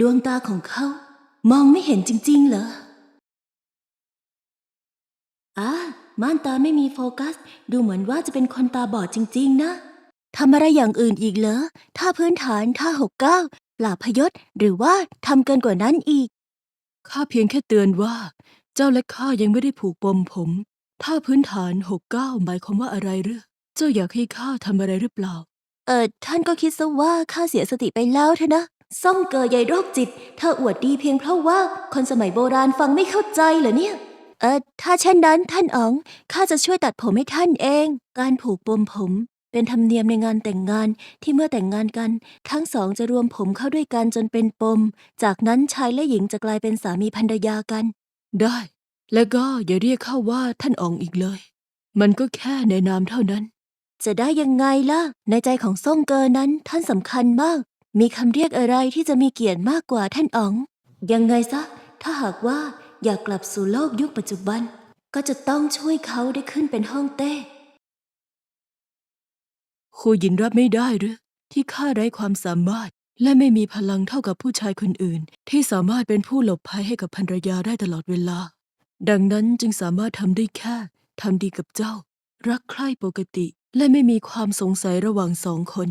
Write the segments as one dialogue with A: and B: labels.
A: ดวงตาของเขา มองไม่เห็นจริง ๆ เหรออ่าม่านตาไม่มีโฟกัส ดูเหมือนว่าจะเป็นคนตาบอดจริง ๆ นะทำอะไรอย่างอื่นอีกเหรอท่าพื้นฐานท่าหกเก้าปราบพยศหรือว่าทำเกินกว่านั้นอีก
B: ข้าเพียงแค่เตือนว่า เจ้าและข้ายังไม่ได้ผูกปมผมถ้าพื้นฐานหกเก้าหมายความว่าอะไรหรือเจ้าอยากให้ข้าทำอะไรหรือเปล่า
A: เออท่านก็คิดซะว่าข้าเสียสติไปแล้วเถอะนะ ซ่องเกยใยโรคจิต เธออวดดีเพียงเพราะว่าคนสมัยโบราณฟังไม่เข้าใจเหรอเนี่ย เออถ้าเช่นนั้นท่านอ๋องข้าจะช่วยตัดผมให้ท่านเอง การผูกปมผม เป็นธรรมเนียมในงานแต่งงานที่เมื่อแต่งงานกัน ทั้งสองจะรวมผมเข้าด้วยกันจนเป็นปม จากนั้นชายและหญิงจะกลายเป็นสามีภรรยากัน
B: ได้ แล้วก็อย่าเรียกข้าว่าท่านอ๋องอีกเลย มันก็แค่ในนามเท่านั้น
A: จะได้ยังไงล่ะ ในใจของซ่งเกอนั้นท่านสำคัญมาก มีคำเรียกอะไรที่จะมีเกียรติมากกว่าท่านอ๋อง ยังไงซะ ถ้าหากว่าอยากกลับสู่โลกยุคปัจจุบัน ก็จะต้องช่วยเขาได้ขึ้นเป็นห้องเต้
B: ครูหยินรับไม่ได้หรือ ที่ข้าไร้ความสามารถ และไม่มีพลังเท่ากับผู้ชายคนอื่น ที่สามารถเป็นผู้หลบภัยให้กับภรรยาได้ตลอดเวลา ดังนั้นจึงสามารถทำได้แค่ทำดีกับเจ้า รักใคร่ปกติ และไม่มีความสงสัยระหว่างสองคน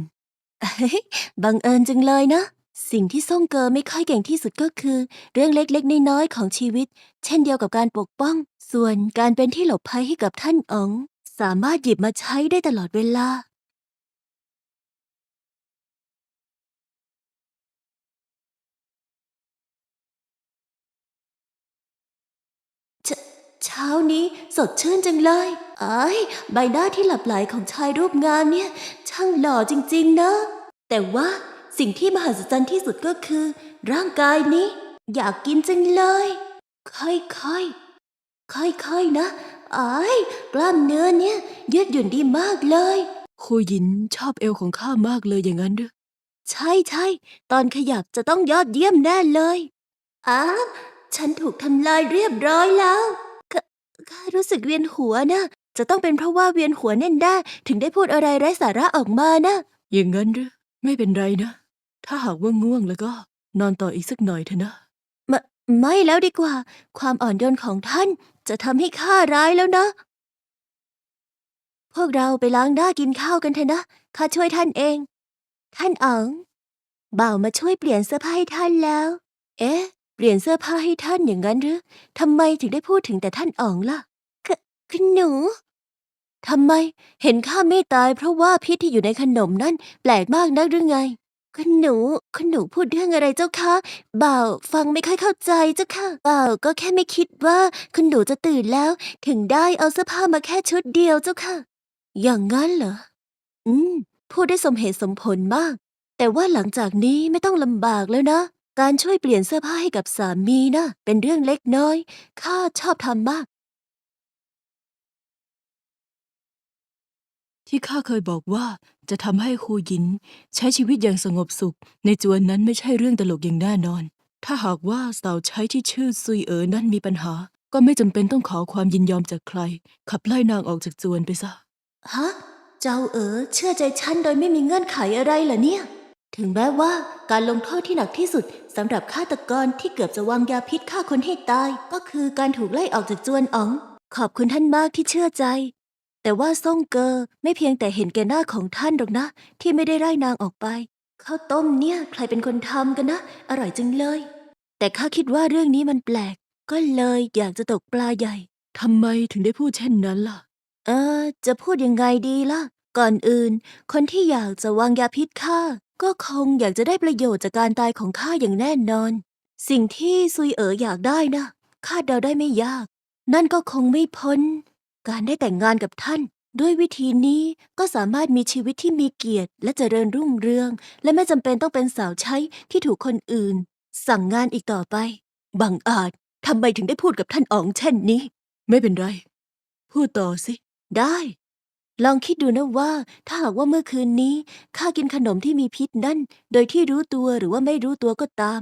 A: บังเอิญจังเลยนะ สิ่งที่ซ่งเกอไม่ค่อยเก่งที่สุดก็คือ เรื่องเล็กๆน้อยๆของชีวิต เช่นเดียวกับการปกป้อง ส่วนการเป็นที่หลบภัยให้กับท่านอ๋อง สามารถหยิบมาใช้ได้ตลอดเวลา ช้านี้สดชื่นจังเลยเอ้ยใบหน้าที่หลับไหลของชายรูปงามเนี่ย ช่างหล่อจริง ๆ นะ แต่ว่าสิ่งที่มหัศจรรย์ที่สุดก็คือ ร่างกายนี้ อยากกินจังเลย ค่อยๆ ค่อยๆ นะเอ้ยกล้ามเนื้อเนี่ย ยืดหยุ่นดีมากเลย
B: ครูหยินชอบเอวของข้ามากเลยอย่างนั้นหรือ
A: ใช่ใช่ตอนขยับจะต้องยอดเยี่ยมแน่เลยอ้าฉันถูกทำลายเรียบร้อยแล้ว ขข้ารู้สึกเวียนหัวนะ จะต้องเป็นเพราะว่าเวียนหัวแน่นได้ถึงได้พูดอะไรไร้สาระออกมานะ
B: อย่างนั้นหรือไม่เป็นไรนะ ถ้าหากว่าง่วงแล้วก็ นอนต่ออีกสักหน่อยเถอะนะ
A: ไม่ไม่แล้วดีกว่า ความอ่อนโยนของท่านจะทำให้ข้าร้ายแล้วนะ พวกเราไปล้างหน้ากินข้าวกันเถอะนะ ข้าช่วยท่านเอง ท่านอ๋องบ่าวมาช่วยเปลี่ยนเสื้อผ้าให้ท่านแล้ว เอ๊ะ เปลี่ยนเสื้อผ้าให้ท่านอย่างนั้นหรือทำไมถึงได้พูดถึงแต่ท่านอ๋องล่ะคคุณหนูทำไมเห็นข้าไม่ตายเพราะว่าพิษที่อยู่ในขนมนั่นแปลกมากนักหรือไงคุณหนูคุณหนูพูดเรื่องอะไรเจ้าคะบ่าวฟังไม่ค่อยเข้าใจเจ้าค่ะบ่าวก็แค่ไม่คิดว่าคุณหนูจะตื่นแล้ว ถึงได้เอาเสื้อผ้ามาแค่ชุดเดียวเจ้าค่ะ อย่างนั้นเหรอ อืมพูดได้สมเหตุสมผลมาก แต่ว่าหลังจากนี้ไม่ต้องลำบากแล้วนะ การช่วยเปลี่ยนเสื้อผ้าให้กับสามีนะเป็นเรื่องเล็กน้อย ข้าชอบทำมาก
B: ที่ข้าเคยบอกว่าจะทำให้ครูหยิน ใช้ชีวิตอย่างสงบสุข ในจวนนั้นไม่ใช่เรื่องตลกอย่างแน่นอน ถ้าหากว่าสาวใช้ที่ชื่อซุยเอ๋อนั้นมีปัญหา ก็ไม่จำเป็นต้องขอความยินยอมจากใคร ขับไล่นางออกจากจวนไปซะ
A: ฮะ เจ้าเอ๋อเชื่อใจฉันโดยไม่มีเงื่อนไขอะไรเหรอเนี่ย ถึงแม้ว่าการลงโทษที่หนักที่สุดสำหรับฆาตกรที่เกือบจะวางยาพิษฆ่าคนให้ตาย ก็คือการถูกไล่ออกจากจวนอ๋อง ขอบคุณท่านมากที่เชื่อใจ แต่ว่าซ่งเกอไม่เพียงแต่เห็นแก่หน้าของท่านหรอกนะ ที่ไม่ได้ไล่นางออกไปข้าวต้มเนี่ยใครเป็นคนทำกันนะ อร่อยจังเลย แต่ข้าคิดว่าเรื่องนี้มันแปลก ก็เลยอยากจะตกปลาใหญ่
B: ทำไมถึงได้พูดเช่นนั้นล่ะ
A: เออ จะพูดยังไงดีล่ะ ก่อนอื่น คนที่อยากจะวางยาพิษข้า ก็คงอยากจะได้ประโยชน์จากการตายของข้าอย่างแน่นอน สิ่งที่ซุยเอ๋ออยากได้นะคาดเดาได้ไม่ยาก นั่นก็คงไม่พ้น การได้แต่งงานกับท่าน ด้วยวิธีนี้ก็สามารถมีชีวิตที่มีเกียรติ และเจริญรุ่งเรือง และไม่จำเป็นต้องเป็นสาวใช้ที่ถูกคนอื่น สั่งงานอีกต่อไป บังอาจทำไมถึงได้พูดกับท่านอ๋องเช่นนี้
B: ไม่เป็นไร พูดต่อสิ
A: ได้ ลองคิดดูนะว่า ถ้าหากว่าเมื่อคืนนี้ข้ากินขนมที่มีพิษนั่น โดยที่รู้ตัวหรือว่าไม่รู้ตัวก็ตาม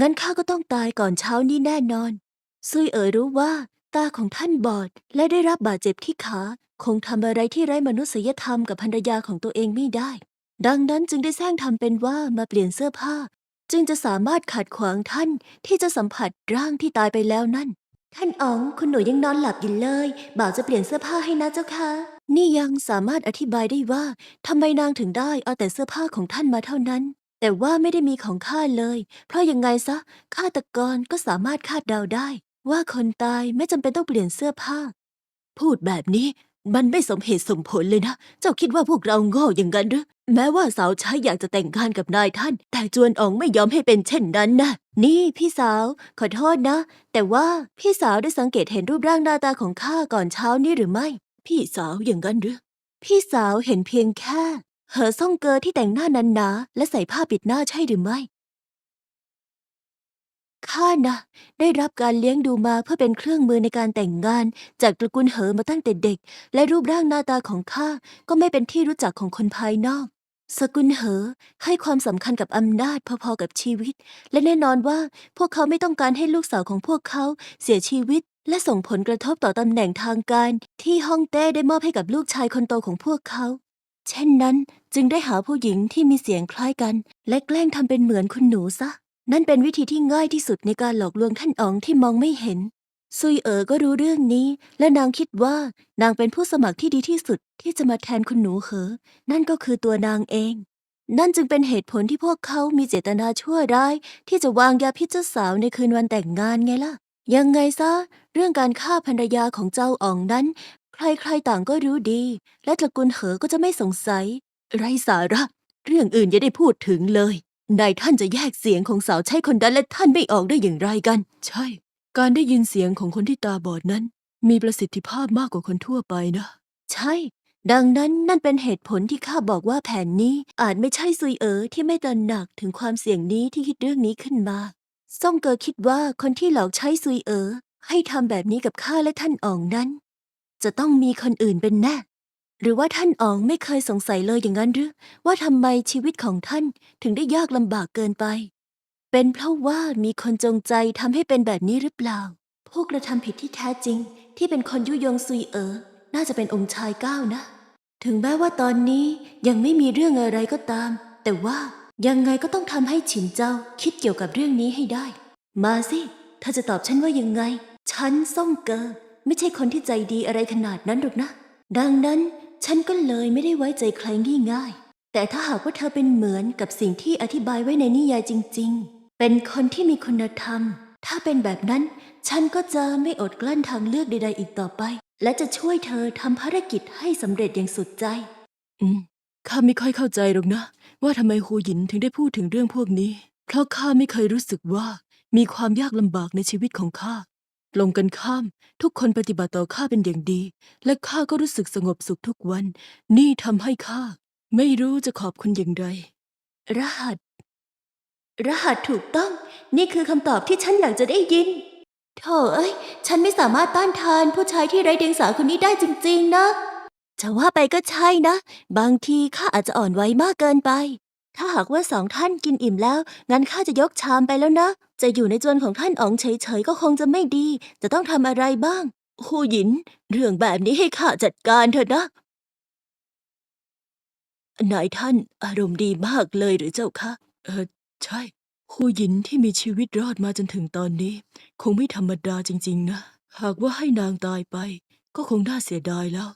A: งั้นข้าก็ต้องตายก่อนเช้านี้แน่นอน ซุยเอ๋ยรู้ว่า ตาของท่านบอดและได้รับบาดเจ็บที่ขา คงทำอะไรที่ไร้มนุษยธรรมกับภรรยาของตัวเองไม่ได้ ดังนั้นจึงได้แซงทำเป็นว่ามาเปลี่ยนเสื้อผ้า จึงจะสามารถขัดขวางท่านที่จะสัมผัสร่างที่ตายไปแล้วนั่น ท่านอ๋องคุณหนูยังนอนหลับอยู่เลย บ่าวจะเปลี่ยนเสื้อผ้าให้นะเจ้าค่ะ นี่ยังสามารถอธิบายได้ว่าทำไมนางถึงได้เอาแต่เสื้อผ้าของท่านมาเท่านั้น แต่ว่าไม่ได้มีของข้าเลย เพราะยังไงซะฆาตกรก็สามารถคาดเดาได้ ว่าคนตายไม่จำเป็นต้องเปลี่ยนเสื้อผ้า พูดแบบนี้มันไม่สมเหตุสมผลเลยนะ เจ้าคิดว่าพวกเราโง่อย่างนั้นหรือ แม้ว่าสาวใช้อยากจะแต่งงานกับนายท่าน แต่จวนอองไม่ยอมให้เป็นเช่นนั้นนะ นี่พี่สาว ขอโทษนะ แต่ว่าพี่สาวได้สังเกตเห็นรูปร่างหน้าตาของข้าก่อนเช้านี้หรือไม่ พี่สาวอย่างนั้นหรือ พี่สาวเห็นเพียงแค่ เหอซ่องเกอที่แต่งหน้านันหนาและใส่ผ้าปิดหน้าใช่หรือไม่ ข้านะได้รับการเลี้ยงดูมาเพื่อเป็นเครื่องมือในการแต่งงาน จากตระกูลเหอมาตั้งแต่เด็ก และรูปร่างหน้าตาของข้าก็ไม่เป็นที่รู้จักของคนภายนอก สกุลเหอให้ความสำคัญกับอำนาจพอๆกับชีวิต และแน่นอนว่าพวกเขาไม่ต้องการให้ลูกสาวของพวกเขาเสียชีวิต และส่งผลกระทบต่อตำแหน่งทางการที่ฮ่องเต้ได้มอบให้กับลูกชายคนโตของพวกเขา เช่นนั้นจึงได้หาผู้หญิงที่มีเสียงคล้ายกัน และแกล้งทำเป็นเหมือนคุณหนูซะ นั่นเป็นวิธีที่ง่ายที่สุดในการหลอกลวงท่านอ๋องที่มองไม่เห็น ซุยเอ๋อก็รู้เรื่องนี้ และนางคิดว่านางเป็นผู้สมัครที่ดีที่สุดที่จะมาแทนคุณหนูเหอ นั่นก็คือตัวนางเอง นั่นจึงเป็นเหตุผลที่พวกเขามีเจตนาชั่วร้ายที่จะวางยาพิษเจ้าสาวในคืนวันแต่งงานไงล่ะ ยังไงซะ เรื่องการฆ่าภรรยาของเจ้าอ๋องนั้น ใครๆต่างก็รู้ดี และตระกูลเหอก็จะไม่สงสัย ไรสาระ เรื่องอื่นอย่าได้พูดถึงเลยนายท่านจะแยกเสียงของสาวใช้คนนั้นและท่านไม่ออกได้อย่างไรกัน
B: ใช่ การได้ยินเสียงของคนที่ตาบอดนั้น มีประสิทธิภาพมากกว่าคนทั่วไปนะ
A: ใช่ ดังนั้นนั่นเป็นเหตุผลที่ข้าบอกว่าแผนนี้อาจไม่ใช่ซุยเอ๋อที่ไม่ตระหนักถึงความเสี่ยงนี้ที่คิดเรื่องนี้ขึ้นมา ซ่งเกอคิดว่าคนที่หลอกใช้ซุยเอ๋อให้ทำแบบนี้กับข้าและท่านอ๋องนั้น จะต้องมีคนอื่นเป็นแน่ หรือว่าท่านอ๋องไม่เคยสงสัยเลยอย่างนั้นหรือ ว่าทำไมชีวิตของท่านถึงได้ยากลำบากเกินไป เป็นเพราะว่ามีคนจงใจทำให้เป็นแบบนี้หรือเปล่า ผู้กระทำผิดที่แท้จริง ที่เป็นคนยุยงซุยเอ๋อน่าจะเป็นองค์ชายก้าวนะ ถึงแม้ว่าตอนนี้ยังไม่มีเรื่องอะไรก็ตาม แต่ว่า ยังไงก็ต้องทำให้ฉินเจ้าคิดเกี่ยวกับเรื่องนี้ให้ได้ มาสิเธอจะตอบฉันว่ายังไง ฉันซ่องเกอไม่ใช่คนที่ใจดีอะไรขนาดนั้นหรอกนะ ดังนั้นฉันก็เลยไม่ได้ไว้ใจใครง่ายๆ แต่ถ้าหากว่าเธอเป็นเหมือนกับสิ่งที่อธิบายไว้ในนิยายจริง ๆ เป็นคนที่มีคุณธรรม ถ้าเป็นแบบนั้น ฉันก็จะไม่อดกลั้นทางเลือกใดๆอีกต่อไป และจะช่วยเธอทำภารกิจให้สำเร็จอย่างสุดใจ
B: อืม ข้าไม่ค่อยเข้าใจหรอกนะ ว่าทำไมฮูหยินถึงได้พูดถึงเรื่องพวกนี้ เพราะข้าไม่เคยรู้สึกว่ามีความยากลำบากในชีวิตของข้าตรงกันข้าม ทุกคนปฏิบัติต่อข้าเป็นอย่างดี และข้าก็รู้สึกสงบสุขทุกวัน นี่ทำให้ข้าไม่รู้จะขอบคุณอย่างไร
A: รหัส รหัสถูกต้อง นี่คือคำตอบที่ฉันอยากจะได้ยินโธ่เอ้ย ฉันไม่สามารถต้านทานผู้ชายที่ไร้เดียงสาคนนี้ได้จริง ๆ นะ จะว่าไปก็ใช่นะ บางทีข้าอาจจะอ่อนไหวมากเกินไป ถ้าหากว่าสองท่านกินอิ่มแล้ว งั้นข้าจะยกชามไปแล้วนะ จะอยู่ในจวนของท่านอ๋องเฉยๆก็คงจะไม่ดี จะต้องทำอะไรบ้างฮูหยิน เรื่องแบบนี้ให้ข้าจัดการเถอะนะ นายท่านอารมณ์ดีมากเลยหรือเจ้าคะ
B: เออใช่ฮูหยินที่มีชีวิตรอดมาจนถึงตอนนี้ คงไม่ธรรมดาจริง ๆ นะ หากว่าให้นางตายไป ก็คงน่าเสียดายแล้ว